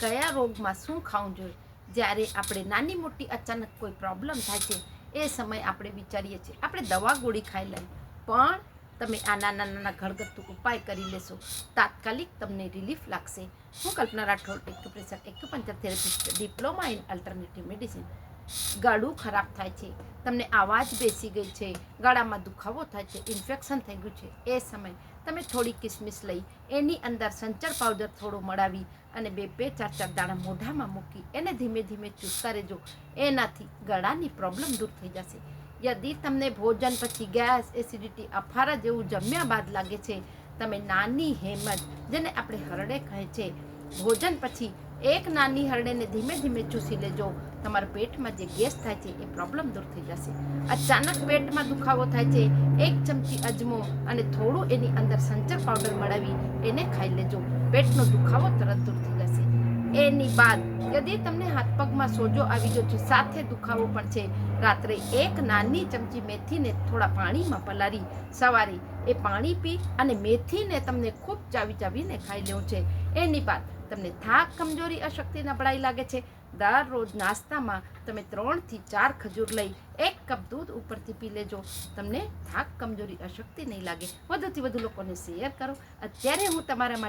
કયા રોગમાં શું ખાવું જોઈએ? જ્યારે આપણે નાની મોટી અચાનક કોઈ પ્રોબ્લેમ થાય છે, એ સમયે આપણે વિચારીએ છીએ, આપણે દવા ગોળી ખાઈ લઈએ. પણ તમે આ નાના નાના ઘરગથ્થુ ઉપાય કરી લેશો, તાત્કાલિક તમને રિલીફ લાગશે. હું Kalpana Rathod, acupressure, acupuncture therapist, diploma in alternative medicine ગળું ખરાબ થાય છે. તમને આવાજ બેસી ગઈ છે, ગળામાં દુખાવો થાય છે ઇન્ફેક્શન થઈ ગયું છે. એ સમય તમે થોડી કિસમિસ લઈ, એની અંદર સંચર પાવડર થોડો મળાવી અને બે બે, ચાર ચાર દાણા મોઢામાં મૂકી એને ધીમે ધીમે ચૂસતા રહેજો. એનાથી ગળાની પ્રોબ્લેમ દૂર થઈ જશે. યદી તમને ભોજન પછી ગેસ એસિડિટી અફારા જેવું જમ્યા બાદ લાગે છે, તમે નાની હેમત, જેને આપણે હરડે કહે છે, ભોજન પછી એક નાની હરડેને ધીમે ધીમે ચૂસી લેજો. તમારા પેટમાં જે ગેસ થાય છે એ પ્રોબ્લેમ દૂર થઈ જશે. અચાનક પેટમાં દુખાવો થાય છે, એક ચમચી અજમો અને થોડું એની અંદર સંચર પાવડર મળાવી એને ખાઈ લેજો. પેટનો દુખાવો તરત દૂર થઈ જશે. એની બાદ યદિ તમને હાથ પગમાં સોજો આવી ગયો છે, સાથે દુખાવો પણ છે, રાત્રે એક નાની ચમચી મેથીને થોડા પાણીમાં પલાળી. સવારે એ પાણી પી અને મેથીને તમને ખૂબ ચાવી ચાવીને ખાઈ લેવું છે. એની બાદ તમને થાક, કમજોરી, અશક્તિ, નબળાઈ લાગે છે. દરરોજ નાસ્તામાં તમે ત્રણથી ચાર ખજૂર લઈ એક કપ દૂધ ઉપરથી પી લેજો. તમને થાક, કમજોરી, અશક્તિ નહીં લાગે. વધુથી વધુ લોકોને શેર કરો. અત્યારે હું તમારા માટે